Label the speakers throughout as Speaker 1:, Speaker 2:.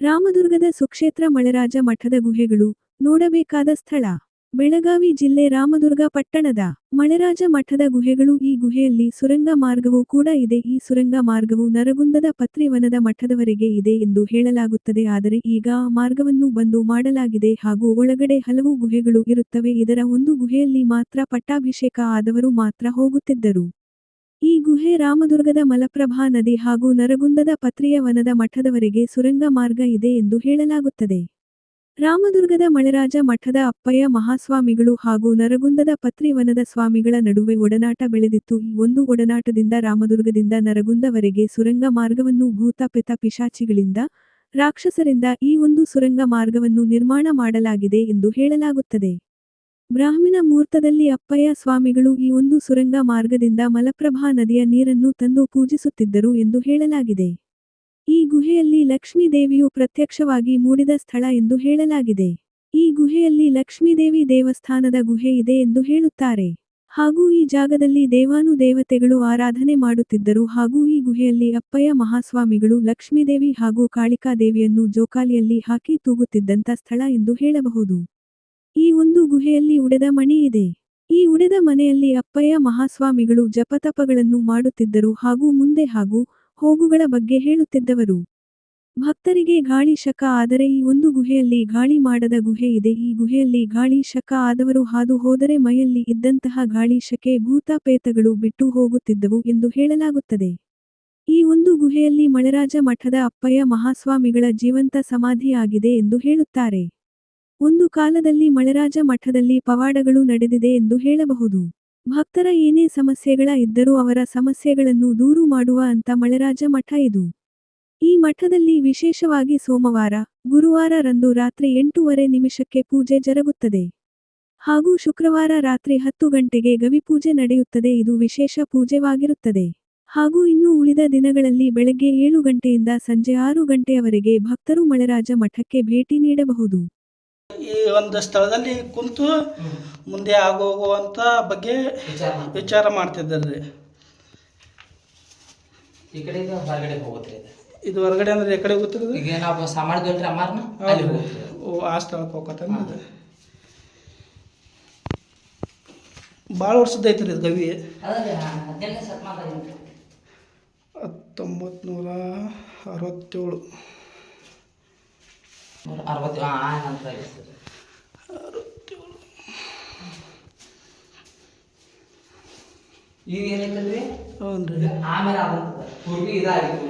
Speaker 1: ರಾಮದುರ್ಗದ ಸುಕ್ಷೇತ್ರ ಮಳೆರಾಜ ಮಠದ ಗುಹೆಗಳು ನೋಡಬೇಕಾದ ಸ್ಥಳ. ಬೆಳಗಾವಿ ಜಿಲ್ಲೆ ರಾಮದುರ್ಗ ಪಟ್ಟಣದ ಮಳೆರಾಜ ಮಠದ ಗುಹೆಗಳು ಈ ಗುಹೆಯಲ್ಲಿ ಸುರಂಗ ಮಾರ್ಗವೂ ಕೂಡ ಇದೆ. ಈ ಸುರಂಗ ಮಾರ್ಗವು ನರಗುಂದದ ಪತ್ರಿವನದ ಮಠದವರೆಗೆ ಇದೆ ಎಂದು ಹೇಳಲಾಗುತ್ತದೆ. ಆದರೆ ಈಗ ಆ ಮಾರ್ಗವನ್ನು ಬಂದು ಮಾಡಲಾಗಿದೆ ಹಾಗೂ ಒಳಗಡೆ ಹಲವು ಗುಹೆಗಳು ಇರುತ್ತವೆ. ಇದರ ಒಂದು ಗುಹೆಯಲ್ಲಿ ಮಾತ್ರ ಪಟ್ಟಾಭಿಷೇಕ ಆದವರು ಮಾತ್ರ ಹೋಗುತ್ತಿದ್ದರು. ಈ ಗುಹೆ ರಾಮದುರ್ಗದ ಮಲಪ್ರಭಾ ನದಿ ಹಾಗೂ ನರಗುಂದದ ಪತ್ರಿಯ ವನದ ಮಠದವರೆಗೆ ಸುರಂಗ ಮಾರ್ಗ ಇದೆ ಎಂದು ಹೇಳಲಾಗುತ್ತದೆ. ರಾಮದುರ್ಗದ ಮಳೆರಾಜ ಮಠದ ಅಪ್ಪಯ್ಯ ಮಹಾಸ್ವಾಮಿಗಳು ಹಾಗೂ ನರಗುಂದದ ಪತ್ರಿವನದ ಸ್ವಾಮಿಗಳ ನಡುವೆ ಒಡನಾಟ ಬೆಳೆದಿತ್ತು. ಈ ಒಂದು ಒಡನಾಟದಿಂದ ರಾಮದುರ್ಗದಿಂದ ನರಗುಂದವರೆಗೆ ಸುರಂಗ ಮಾರ್ಗವನ್ನು ಭೂತ, ಪೆತ, ಪಿಶಾಚಿಗಳಿಂದ ರಾಕ್ಷಸರಿಂದ ಈ ಒಂದು ಸುರಂಗ ಮಾರ್ಗವನ್ನು ನಿರ್ಮಾಣ ಮಾಡಲಾಗಿದೆ ಎಂದು ಹೇಳಲಾಗುತ್ತದೆ. ಬ್ರಾಹ್ಮಣ ಮುಹೂರ್ತದಲ್ಲಿ ಅಪ್ಪಯ್ಯ ಸ್ವಾಮಿಗಳು ಈ ಒಂದು ಸುರಂಗ ಮಾರ್ಗದಿಂದ ಮಲಪ್ರಭಾ ನದಿಯ ನೀರನ್ನು ತಂದು ಪೂಜಿಸುತ್ತಿದ್ದರು ಎಂದು ಹೇಳಲಾಗಿದೆ. ಈ ಗುಹೆಯಲ್ಲಿ ಲಕ್ಷ್ಮೀದೇವಿಯು ಪ್ರತ್ಯಕ್ಷವಾಗಿ ಮೂಡಿದ ಸ್ಥಳ ಎಂದು ಹೇಳಲಾಗಿದೆ. ಈ ಗುಹೆಯಲ್ಲಿ ಲಕ್ಷ್ಮೀದೇವಿ ದೇವಸ್ಥಾನದ ಗುಹೆ ಇದೆ ಎಂದು ಹೇಳುತ್ತಾರೆ. ಹಾಗೂ ಈ ಜಾಗದಲ್ಲಿ ದೇವಾನು ದೇವತೆಗಳು ಆರಾಧನೆ ಮಾಡುತ್ತಿದ್ದರು ಹಾಗೂ ಈ ಗುಹೆಯಲ್ಲಿ ಅಪ್ಪಯ್ಯ ಮಹಾಸ್ವಾಮಿಗಳು ಲಕ್ಷ್ಮೀದೇವಿ ಹಾಗೂ ಕಾಳಿಕಾದೇವಿಯನ್ನು ಜೋಕಾಲಿಯಲ್ಲಿ ಹಾಕಿ ತೂಗುತ್ತಿದ್ದಂಥ ಸ್ಥಳ ಎಂದು ಹೇಳಬಹುದು. ಈ ಒಂದು ಗುಹೆಯಲ್ಲಿ ಉಡೆದ ಮಣಿ ಇದೆ. ಈ ಉಡೆದ ಮನೆಯಲ್ಲಿ ಅಪ್ಪಯ್ಯ ಮಹಾಸ್ವಾಮಿಗಳು ಜಪತಪಗಳನ್ನು ಮಾಡುತ್ತಿದ್ದರು ಹಾಗೂ ಮುಂದೆ ಹಾಗೂ ಹೋಗುಗಳ ಬಗ್ಗೆ ಹೇಳುತ್ತಿದ್ದವರು. ಭಕ್ತರಿಗೆ ಗಾಳಿ ಶಕ ಆದರೆ ಈ ಒಂದು ಗುಹೆಯಲ್ಲಿ ಗಾಳಿ ಮಾಡದ ಗುಹೆ ಇದೆ. ಈ ಗುಹೆಯಲ್ಲಿ ಗಾಳಿ ಶಕ ಆದವರು ಹಾದು ಹೋದರೆ ಮೈಯಲ್ಲಿ ಇದ್ದಂತಹ ಗಾಳಿ ಶಕೆ ಭೂತಾಪೇತಗಳು ಬಿಟ್ಟು ಹೋಗುತ್ತಿದ್ದವು ಎಂದು ಹೇಳಲಾಗುತ್ತದೆ. ಈ ಒಂದು ಗುಹೆಯಲ್ಲಿ ಮಳೆರಾಜ ಮಠದ ಅಪ್ಪಯ್ಯ ಮಹಾಸ್ವಾಮಿಗಳ ಜೀವಂತ ಸಮಾಧಿಯಾಗಿದೆ ಎಂದು ಹೇಳುತ್ತಾರೆ. ಒಂದು ಕಾಲದಲ್ಲಿ ಮಳೆರಾಜ ಮಠದಲ್ಲಿ ಪವಾಡಗಳು ನಡೆದಿದೆ ಎಂದು ಹೇಳಬಹುದು. ಭಕ್ತರ ಏನೇ ಸಮಸ್ಯೆಗಳ ಇದ್ದರೂ ಅವರ ಸಮಸ್ಯೆಗಳನ್ನು ದೂರು ಮಾಡುವ ಅಂತ ಮಳೆರಾಜ ಮಠ ಇದು. ಈ ಮಠದಲ್ಲಿ ವಿಶೇಷವಾಗಿ ಸೋಮವಾರ, ಗುರುವಾರ ರಂದು ರಾತ್ರಿ ಎಂಟೂವರೆ ನಿಮಿಷಕ್ಕೆ ಪೂಜೆ ಜರುಗುತ್ತದೆ. ಹಾಗೂ ಶುಕ್ರವಾರ ರಾತ್ರಿ ಹತ್ತು ಗಂಟೆಗೆ ಗವಿಪೂಜೆ ನಡೆಯುತ್ತದೆ. ಇದು ವಿಶೇಷ ಪೂಜೆವಾಗಿರುತ್ತದೆ. ಹಾಗೂ ಇನ್ನು ಉಳಿದ ದಿನಗಳಲ್ಲಿ ಬೆಳಗ್ಗೆ ಏಳು ಗಂಟೆಯಿಂದ ಸಂಜೆ ಆರು ಗಂಟೆಯವರೆಗೆ ಭಕ್ತರು ಮಳೆರಾಜ ಮಠಕ್ಕೆ ಭೇಟಿ ನೀಡಬಹುದು.
Speaker 2: ಈ ಒಂದು ಸ್ಥಳದಲ್ಲಿ ಕುಂತು ಮುಂದೆ ಆಗೋಗುವಂಥ ಬಗ್ಗೆ
Speaker 3: ವಿಚಾರ
Speaker 2: ಮಾಡ್ತಿದ್ದಾರೆ.
Speaker 3: ಈ ಕಡೆಯಿಂದ ಹೊರಗಡೆ ಹೋಗುತ್ತೆ ಇದು.
Speaker 2: ಹೊರಗಡೆ ಅಂದ್ರೆ ಈ ಕಡೆ ಗೊತ್ತಿರೋದು
Speaker 3: ಈಗ ನಾವು ಸಾಮಾಡ್ದಲ್ರಿ ಅಮ್ಮಾರ್ನ ಅಲ್ಲಿ ಹೋಗುತ್ತೆ
Speaker 2: ಓ ಆ ಸ್ಥಳಕ್ಕೆ ಹೋಗತ್ತ ಭಾಳ ವರ್ಷದ ಐತ್ರಿ ಇದು ಗವಿ. ಹತ್ತೊಂಬತ್ತು ನೂರ ಅರವತ್ತೇಳು.
Speaker 3: ಅರವತ್ತು ಹಾಂ ಆ ನಂತರ ಈಗ ಏನೈತಲ್ರಿ
Speaker 2: ಹ್ಞೂ ರೀ
Speaker 3: ಆಮೇಲೆ ಇದಾಗಿತ್ತು.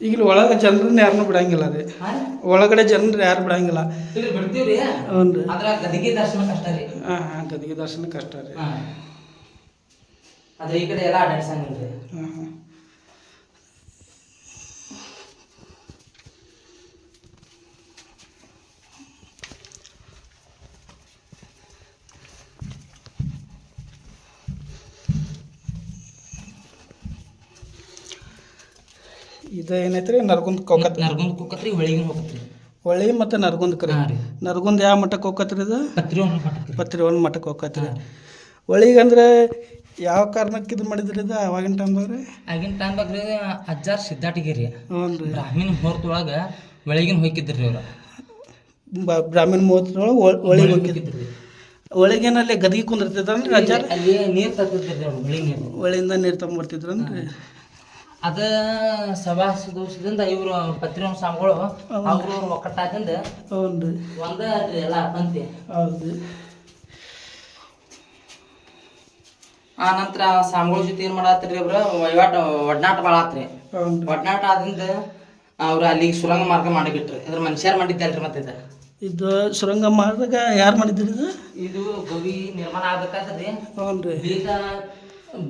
Speaker 2: ಈಗ ಒಳಗೆ ಜನರನ್ನ ಯಾರನ್ನೂ ಬಿಡಂಗಿಲ್ಲ ರೀ. ಒಳಗಡೆ ಜನರು ಯಾರು ಬಿಡಂಗಿಲ್ಲ.
Speaker 3: ಇಲ್ಲಿ ಬಿಡ್ತೀವ್ರಿ.
Speaker 2: ಹ್ಞೂ ರೀ
Speaker 3: ಅದ್ರ ಗದಿಗೆ ದರ್ಶನ ಕಷ್ಟ ರೀ.
Speaker 2: ಹಾಂ ಹಾಂ ಗದಿಗೆ ದರ್ಶನ ಕಷ್ಟ ರೀ.
Speaker 3: ಈ ಕಡೆ ಎಲ್ಲ ಅಡ್ಡಾಡ್ಸಂಗಿಲ್ರಿ
Speaker 2: ಹಾಂ ಹಾಂ. ಇದು ಏನೈತ್ರಿ? ನರಗುಂದ ಕೋಕತ್
Speaker 3: ನರಗುಂದ ಕುಕ್ಕತ್ರಿ ಹೊಳಿಗಿನ ಹೋಗತ್ರಿ
Speaker 2: ಹೊಳ್ಳಿ ಮತ್ತು ನರಗುಂದ ಕರೆ.
Speaker 3: ಹಾಂ ರೀ.
Speaker 2: ನರಗುಂದ ಯಾವ ಮಠಕ್ಕೆ ಹೋಗತ್ರಿ ಇದು?
Speaker 3: ಪತ್ರಿ ಒಂದು ಮಠಕ್ಕೆ
Speaker 2: ಪತ್ರಿವನ್ ಮಠಕ್ಕೆ ಹೋಗತ್ರಿ ಹೊಳಿಗೆ ಅಂದ್ರೆ ಯಾವ ಕಾರಣಕ್ಕೆ ಇದು ಮಾಡಿದ್ರಿ ಇದು ಅವಾಗಿನ ಟೈಮ್ದಾಗ ರೀ
Speaker 3: ಆಗಿನ ಟೈಮ್ ಬಗ್ಗೆ ಅಜ್ಜಾರ್ ಸಿದ್ದಾಟಿಗಿರಿ.
Speaker 2: ಹ್ಞೂ ರೀ.
Speaker 3: ಬ್ರಾಹ್ಮಣ ಮುಹೂರ್ತದೊಳಗೆ ಬೆಳಗಿನ ಹೋಗಿದ್ರಿ ಅವ್ರು
Speaker 2: ಬ್ರಾಹ್ಮಣ ಮುಹೂರ್ತದೊಳಗೆ ಒಳಗೆ
Speaker 3: ಹೋಗಿದ್ರಿ.
Speaker 2: ಒಳಗೇನಲ್ಲಿ ಕುಂದಿರ್ತಿದ್ರು ಅಂದ್ರೆ ಅಜ್ಜಾರ?
Speaker 3: ಅಲ್ಲಿ ನೀರು ತರ್ತಿದ್ರಿ ಅವ್ರು ನೀರು.
Speaker 2: ನೀರು ತೊಗೊಂಬರ್ತಿದ್ರನ್ರಿ?
Speaker 3: ಅದ ಸಭಾ ದೋಷದಿಂದ ಇವರು ಪತ್ರಿಯವ್ರ ಸ್ವಾಮಿಗಳು ಅವರು ಒಕ್ಕಟ್ಟಾದಿಂದ ಒಂದ ಎಲ್ಲ ಬಂತಿ.
Speaker 2: ಹೌದು
Speaker 3: ಆ ನಂತರ ಸ್ವಾಮಿಗಳ ಜೊತೆ ಏನ್ ಮಾಡತ್ರಿ ಇವ್ರ? ವಹಿವಾಟ ಒಡನಾಟ ಭಾಳ ಆತ್ರಿ.
Speaker 2: ಹ್ಞೂ ರೀ
Speaker 3: ಒಡನಾಟ ಆದಿಂದ ಅವ್ರು ಅಲ್ಲಿ ಸುರಂಗ ಮಾರ್ಗ ಮಾಡಿಬಿಟ್ರಿ. ಅದ್ರ ಮನುಷ್ಯರು ಮಾಡಿದ್ದಲ್ರಿ ಮತ್ತೆ ಇದು.
Speaker 2: ಇದು ಸುರಂಗ ಮಾರ್ಗ ಯಾರು ಮಾಡಿದ್ರಿ ಇದು?
Speaker 3: ಇದು ಗವಿ ನಿರ್ಮಾಣ ಆಗ್ಬೇಕಾಗ್ತದೆ
Speaker 2: ಹ್ಞೂ ರೀ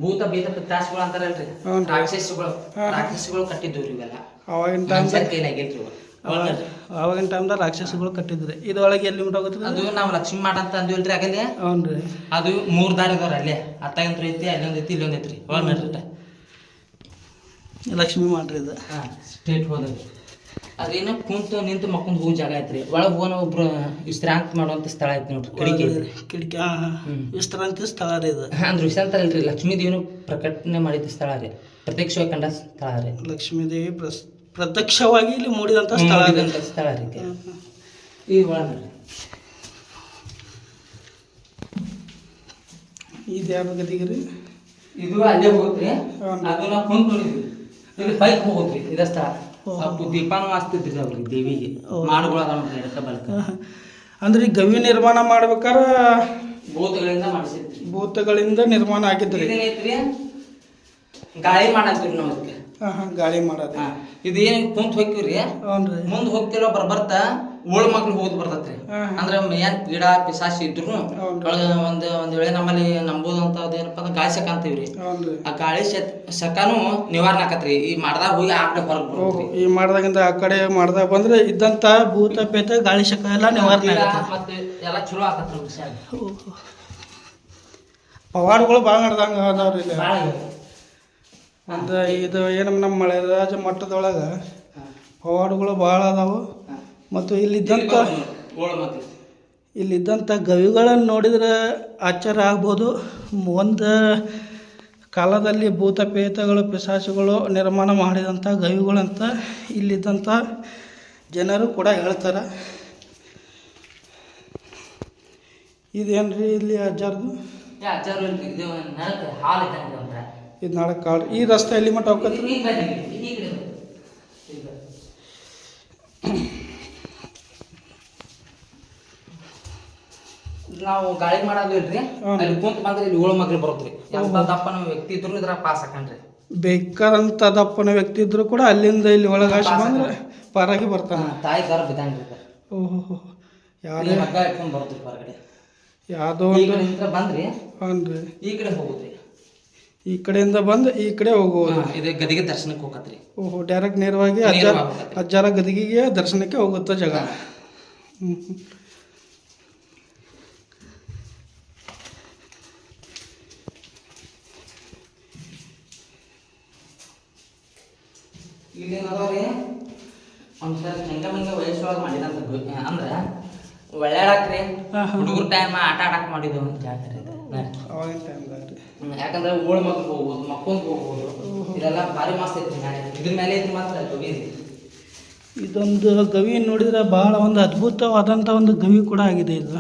Speaker 3: ಭೂತ ಭೀತ ಪಿತ್ತಾಸುಗಳು ಅಂತಾರಲ್ರಿ. ರಾಕ್ಷಸಗಳು ರಾಕ್ಷಸಗಳು ಕಟ್ಟಿದ್ವು ರೀ ಇವೆಲ್ಲ.
Speaker 2: ಅವಾಗಿನ ಟೈಮ್
Speaker 3: ಕೈಲಾಗಿಲ್ರಿ
Speaker 2: ಅವಾಗಿನ ಟೈಮ್ದಾಗ ರಾಕ್ಷಸಗಳು ಕಟ್ಟಿದ್ರೆ. ಇದೊಳಗೆ ಎಲ್ಲಿ ಉಂಟಾಗುತ್ತೆ
Speaker 3: ಅದು ನಾವು ಲಕ್ಷ್ಮಿ ಮಾಡ ಅಂತ ಅಂದಿವಲ್ರಿ ಆಗಲ್ಲಿ
Speaker 2: ಹ್ಞೂ
Speaker 3: ಅದು ಮೂರ್ ದಾರಿ ಅದಾವ್ರಿ ಅಲ್ಲೇ. ಅತ್ತಾಗಂತ್ರ ಐತಿ ಅಲ್ಲೊಂದೈತಿ ಐತಿ ಇಲ್ಲೊಂದು ಐತ್ರಿ. ಒಳಗ್ ನೋಡ್ರಿ
Speaker 2: ಲಕ್ಷ್ಮಿ ಮಾಡ್ರಿ ಇದು.
Speaker 3: ಹಾಂ ಸ್ಟೇಟ್ ಹೋದ್ರಿ ಅದೇನ ಕುಂತು ನಿಂತು ಮಕ್ಕೊಂಡ್ ಹೋಗೋ ಜಾಗ ಐತ್ರಿ. ಒಳಗೆ ಹೋಗೋಣ ಒಬ್ರು ವಿಶ್ರಾಂತಿ ಮಾಡುವಂಥ ಸ್ಥಳ ಐತಿ ನೋಡ್ರಿ ಕಿಡಿಕೆ ಕಿಡಿಕೆ
Speaker 2: ಕಿಟಕಿ ವಿಶ್ರಾಂತಿ ಸ್ಥಳ ರೀ ಇದು.
Speaker 3: ಅಂದ್ರೆ ವಿಶ್ರಾಂತ ಅಲ್ರಿ ಲಕ್ಷ್ಮೀ ದೇವಿನ ಪ್ರಕಟಣೆ ಮಾಡಿದ ಸ್ಥಳ ರೀ. ಪ್ರತ್ಯಕ್ಷವಾಗಿ ಕಂಡ ಸ್ಥಳ ರೀ.
Speaker 2: ಲಕ್ಷ್ಮೀ ದೇವಿ ಪ್ರತ್ಯಕ್ಷವಾಗಿ ಇಲ್ಲಿ ಮೂಡಿದಂಥ ಸ್ಥಳ
Speaker 3: ಸ್ಥಳ ರೀ. ಈ ಒಳಗೆ.
Speaker 2: ಇದು ಯಾವ ಗದಿಗೆ ರೀ?
Speaker 3: ಇದು ಅಲ್ಲೇ ಹೋಗುತ್ತೆ ಅದನ್ನ ಕುಂತು ಇದು ಬೈಕ್ ಹೋಗುತ್ತೆ ಇದ ಸ್ಥಳ. ಅಪ್ಪು ದೀಪಾನು ವಾಸ್ತಿದ್ರಿ ಅವ್ರಿಗೆ ದೇವಿಗೆ ಬಲಕ.
Speaker 2: ಅಂದ್ರೆ ಈ ಗವಿ ನಿರ್ಮಾಣ ಮಾಡ್ಬೇಕಾರ
Speaker 3: ಭೂತಗಳಿಂದ ಮಾಡಿಸಿದ್ರಿ.
Speaker 2: ಭೂತಗಳಿಂದ ನಿರ್ಮಾಣ ಆಗಿದ್ರಿ.
Speaker 3: ಗಾಳಿ ಮಾಡಿ ನಾವು ಅದಕ್ಕೆ.
Speaker 2: ಗಾಳಿ ಮಾಡೋದು.
Speaker 3: ಇದು ಏನು ಕುಂತ್ ಹೋಗ್ತೀವ್ರಿ ಮುಂದ್ ಹೋಗ್ತಿರೋ ಬರ್ ಬರ್ತಾ ಓಳ್ ಮಕ್ಳು ಹೋದ್ ಬರ್ತೈತ್ರಿ. ಅಂದ್ರೆ ಏನ್ ಗಿಡ ಪಿಸಾಸಿ ಇದ್ರು. ಒಳಗ ಒಂದ್ ಒಂದ್ ವೇಳೆ ನಮ್ಮಲ್ಲಿ ನಂಬುದಂತ ಏನಪ್ಪ ಅಂದ್ರೆ ಗಾಳಿ ಶಕ ಅಂತೀವ್ರಿ. ಆ ಗಾಳಿ ಸಕಾನು ನಿವಾರಣೆ ಆಕತ್ರಿ. ಈ ಮಾಡ್ದಾಗ ಹೋಗಿ ಆ ಕಡೆ ಹೊರಗ್
Speaker 2: ಈ ಮಾಡ್ದಾಗಿಂದ ಆ ಕಡೆ ಮಾಡ್ದಾಗ ಬಂದ್ರೆ ಇದ್ದಂತ ಭೂತ ಪೇತ ಗಾಳಿ ಶಕ ಎಲ್ಲ ನಿವಾರಣೆ
Speaker 3: ಮತ್ತೆ ಎಲ್ಲ ಚಲೋ ಆಕತ್ರಿ
Speaker 2: ಪವಾಡ್ಗಳು ಭಾಳ ನಡ್ದಂಗ ಅದಾವ್ರಿ ಒಂದು ಇದು ಏನು ನಮ್ಮ ಮಳೆರಾಜ ಮಟ್ಟದೊಳಗೆ ಪವಾಡ್ಗಳು ಭಾಳ ಅದಾವು. ಮತ್ತು ಇಲ್ಲಿದ್ದಂಥ ಇಲ್ಲಿದ್ದಂಥ ಗವಿಗಳನ್ನು ನೋಡಿದರೆ ಆಶ್ಚರ್ಯ ಆಗ್ಬೋದು. ಒಂದು ಕಾಲದಲ್ಲಿ ಭೂತ ಪೇತಗಳು ಪಿಶಾಚಿಗಳು ನಿರ್ಮಾಣ ಮಾಡಿದಂಥ ಗವಿಗಳಂತ ಇಲ್ಲಿದ್ದಂಥ ಜನರು ಕೂಡ ಹೇಳ್ತಾರೆ. ಇದೇನು ರೀ ಇಲ್ಲಿ ಅಜ್ಜಾರ್ದು
Speaker 3: ಇದು
Speaker 2: ನಾಳೆ ಕಾಡು ಈ ರಸ್ತೆ ಎಲ್ಲಿ ಮಟ್ಟ ಹೋಗತ್ರಿ
Speaker 3: ಈಗ ಬರ್ರಿ, ಈ ಕಡೆ ಬರ್ರಿ. ಈಗ ಬರ್ರಿ. ನಾವು ಗಾಳಿ ಮಾಡೋದು ಇಲ್ರಿ ಅಲ್ಲಿ ಕುಂತ ಬಂದ್ರೆ ಇಲ್ಲಿ ಏಳು ಮಕ್ಳು ಬರುತ್ರಿ. ಎಂತ ದಪ್ಪನ ವ್ಯಕ್ತಿ ಇದ್ರು ಇದ್ರ ಪಾಸ್ ಹಾಕಣ್ರಿ
Speaker 2: ಬೇಕಾದಂಥ ದಪ್ಪನ ವ್ಯಕ್ತಿ ಇದ್ರು ಕೂಡ ಅಲ್ಲಿಂದ ಇಲ್ಲಿ ಒಳಗಾಸಿ ಬಂದ್ರೆ ಪಾರಾಗಿ ಬರ್ತಾನೆ.
Speaker 3: ತಾಯಿ ಸರ್ ಇದ್ದಂಗ್ರಿ
Speaker 2: ಓಹೋ ಯಾರೇ
Speaker 3: ಹಗ್ಗ ಇಟ್ಕೊಂಡ್ ಬರುತ್ರಿ ಹೊರಗಡೆ.
Speaker 2: ಯಾವುದೋ
Speaker 3: ಈ
Speaker 2: ಒಂದು
Speaker 3: ಕಡೆಯಿಂದ ಬಂದ್ರಿ
Speaker 2: ಹಾನ್ ರೀ
Speaker 3: ಈ ಕಡೆ ಹೋಗುದ್ರಿ.
Speaker 2: ಈ ಕಡೆಯಿಂದ ಬಂದು ಈ ಕಡೆ
Speaker 3: ಹೋಗೋದು ಇದೆ ಗದಿಗೆ ದರ್ಶನಕ್ಕೆ ಹೋಗತ್ರಿ.
Speaker 2: ಓಹೋ ಡೈರೆಕ್ಟ್ ನೇರವಾಗಿ
Speaker 3: ಅಜ್ಜಾರ.
Speaker 2: ಅಜ್ಜಾರ ಗದಿಗೆಗೆ ದರ್ಶನಕ್ಕೆ ಹೋಗುತ್ತ ಜಾಗ. ಹ್ಮ್,
Speaker 3: ಇಲ್ಲಿ ಏನದಾವ್ರಿ ಸರ್ ಹೆಂಗ ಮಂಗ ವಯಸ್ಸೊಳಗೆ ಮಾಡಿದಂತ ಅಂದ್ರೆ
Speaker 2: ಅಂದ್ರ
Speaker 3: ಹುಡುಗರು ಟೈಮ್ ಆಟ ಆಡಕ್ ಮಾಡಿದ್ದು
Speaker 2: ಅಂತ
Speaker 3: ಹೇಳ್ತಾರೆ ಯಾಕಂದ್ರೆ ಓಳ್ ಮಕ್ಕಳು ಹೋಗ್ಬೋದು ಮಕ್ಕೊಂದು ಹೋಗ್ಬೋದು. ಇದೆಲ್ಲ ಭಾರಿ ಮಸ್ತ್ ಐತ್ರಿ ಇದ್ರ ಮೇಲೆ ಐತಿ ಮಾತ್ರ ಗವಿ
Speaker 2: ಇದೊಂದು ಗವಿ ನೋಡಿದ್ರೆ ಬಹಳ ಒಂದು ಅದ್ಭುತವಾದಂಥ ಒಂದು ಗವಿ ಕೂಡ ಆಗಿದೆ ಇದು.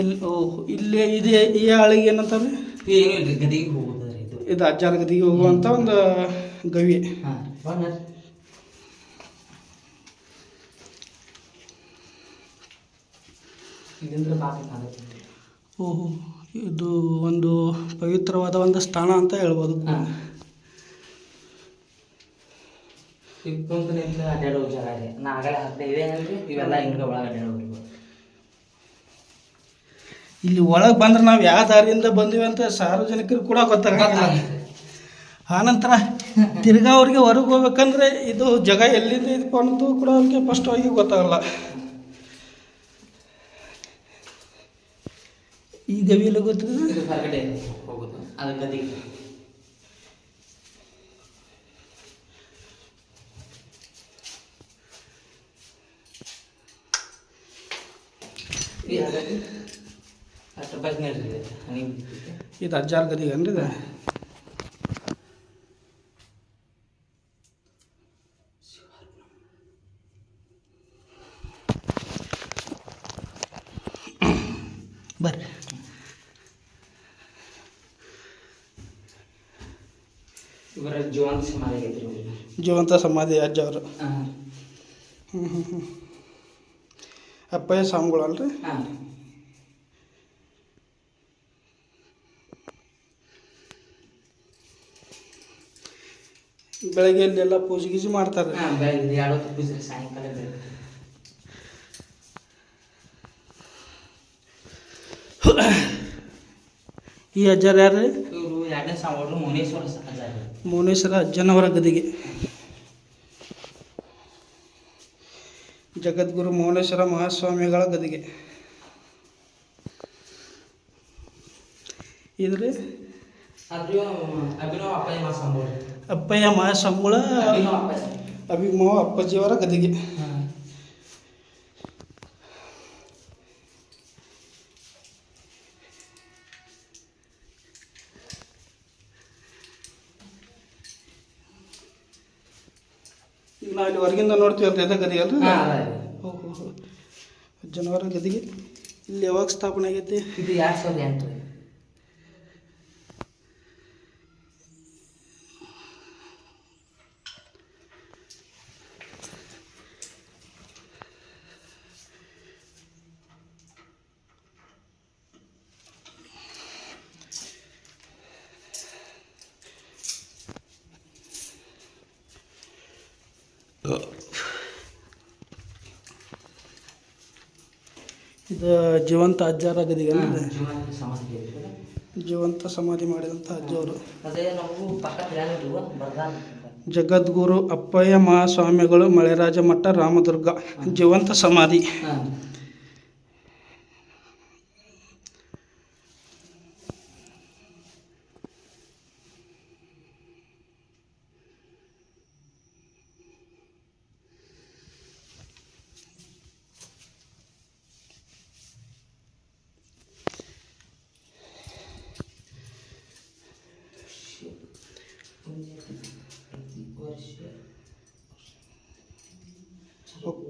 Speaker 2: ಇಲ್ಲಿ ಓಹ್ ಇಲ್ಲೇ ಇದೆ ಈ ಆಳಿಗೆ ಏನಂತಾರೆ?
Speaker 3: ಏನು ಗದಿಗೆ ಹೋಗೋದು. ರೀ ಇದು
Speaker 2: ಅಜ್ಜಾರ ಗದಿಗೆ ಹೋಗುವಂಥ ಒಂದು ಗವಿ ಓಹೋ ಇದು ಒಂದು ಪವಿತ್ರವಾದ ಒಂದು ಸ್ಥಾನ ಅಂತ ಹೇಳ್ಬೋದು.
Speaker 3: ಹಾ. ಈಗ ಕುಂತು ನಿಂತು ಅಡ್ಡಾಡೋ ಜಾಗ ರೀ ನಾ ಆಗಲೇ ಹತ್ತೆ ಇದೆ ಅಲ್ರಿ ಇವೆಲ್ಲ ಹಿಂಗ ಒಳಗೆ ಅಡ್ಡಾಡೋದು
Speaker 2: ಇಲ್ಲಿ ಒಳಗೆ ಬಂದ್ರೆ ನಾವು ಯಾವ ದಾರಿಯಿಂದ ಬಂದೀವಿ ಅಂತ ಸಾರ್ವಜನಿಕರು ಕೂಡ ಗೊತ್ತಾಗಲ್ಲ. ಆನಂತರ ತಿರ್ಗಾ ಅವ್ರಿಗೆ ಹೊರಗೆ ಹೋಗ್ಬೇಕಂದ್ರೆ ಇದು ಜಾಗ ಎಲ್ಲಿಂದ ಇದ್ಕೊಂಡು ಕೂಡ ಅವ್ರಿಗೆ ಹೋಗಿ ಗೊತ್ತಾಗಲ್ಲ. ಈ ಗವಿಯಲ್ಲಿ ಗೊತ್ತಿದೆ?
Speaker 3: ಇದು ಹೊರಗಡೆ ಹೋಗೋದು ಅದು ಗದಿಗೆ ಈ ಹದಡಿ ಅಷ್ಟು ಭಜನೆ ನೋಡ್ರಿ ಇದು.
Speaker 2: ಅಜ್ಜಾರ್ ಗದಿಗೆ ಅಂದ್ರೆ ಇದು ಬರ್ರಿ
Speaker 3: ಇವರ ಜೀವಂತ ಸಮಾಧಿ ಐತ್ರಿ.
Speaker 2: ಜೀವಂತ ಸಮಾಧಿ ಅಜ್ಜವರು
Speaker 3: ಹಾ.
Speaker 2: ಹ್ಞೂ ಹ್ಞೂ ಹ್ಞೂ ಅಪ್ಪಯ್ಯ ಸ್ವಾಮಿಗಳು ಅಲ್ರಿ
Speaker 3: ಹಾ.
Speaker 2: ಬೆಳಗ್ಗೆ ಎಲ್ಲ ಪೂಜೆ ಗೀಜೆ ಮಾಡ್ತಾರೆ.
Speaker 3: ಹಾ, ಬೆಳಗ್ಗೆ ಎರಡು ಹೊತ್ತು ಪೂಜೆ ರೀ, ಸಾಯಂಕಾಲ ಬೆಳಗ್ಗೆ.
Speaker 2: ಈ ಅಜ್ಜಾರು ಯಾರು?
Speaker 3: ಇವರು ಎರಡನೇ ಸಾವಿರ ಮುನೇಶ್ವರ ಸಹಜ
Speaker 2: ಮೌನೇಶ್ವರ ಅಜ್ಜನವರ ಗದಿಗೆ. ಜಗದ್ಗುರು ಮೌನೇಶ್ವರ ಮಹಾಸ್ವಾಮಿಗಳ ಗದಿಗೆ. ಇದ್ರಿ
Speaker 3: ಅಭಿನವ ಅಭಿನವ ಅಪ್ಪಯ್ಯ ಮಾಸ ಅಂಬೋರಿ
Speaker 2: ಅಪ್ಪಯ್ಯ ಮಹಾಸ್ವಾಮಿಗಳ ಅಭಿಮಾವ ಅಪ್ಪಾಜಿಯವರ ಗದಿಗೆ. ಈಗ ನಾವು ಇಲ್ಲಿ ಹೊರಗಿಂದ ನೋಡ್ತೀವಿ ಅಂತ ಎದ ಗದಿಗೆ ಅಲ್ರಿ?
Speaker 3: ಹಾ, ಅದ. ಇದೆ.
Speaker 2: ಹೋ ಹೋ ಹೋ ಜನವರ ಗದಿಗೆ ಇಲ್ಲಿ ಯಾವಾಗ ಸ್ಥಾಪನೆ ಆಗೈತಿ?
Speaker 3: ಇದು ಯಾರು ಸಾವಿರದ ಎಂಟು
Speaker 2: ಇದು ಜೀವಂತ ಅಜ್ಜಾರ ಗದಿಗೆ
Speaker 3: ಜೀವಂತ ಸಮಾಧಿ
Speaker 2: ಮಾಡಿದಂಥ ಅಜ್ಜವರು. ಜಗದ್ಗುರು ಅಪ್ಪಯ್ಯ ಮಹಾಸ್ವಾಮಿಗಳು ಮಳೆರಾಜ ಮಠ ರಾಮದುರ್ಗ ಜೀವಂತ ಸಮಾಧಿ.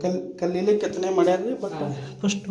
Speaker 2: ಕಲ್ ಕಲ್ಲೀಲಿ ಕೆತ್ತನೆ ಮಾಡ್ಯಾರ್ರಿ ಬಟ್
Speaker 3: ಹಾ.
Speaker 2: ಫಸ್ಟ್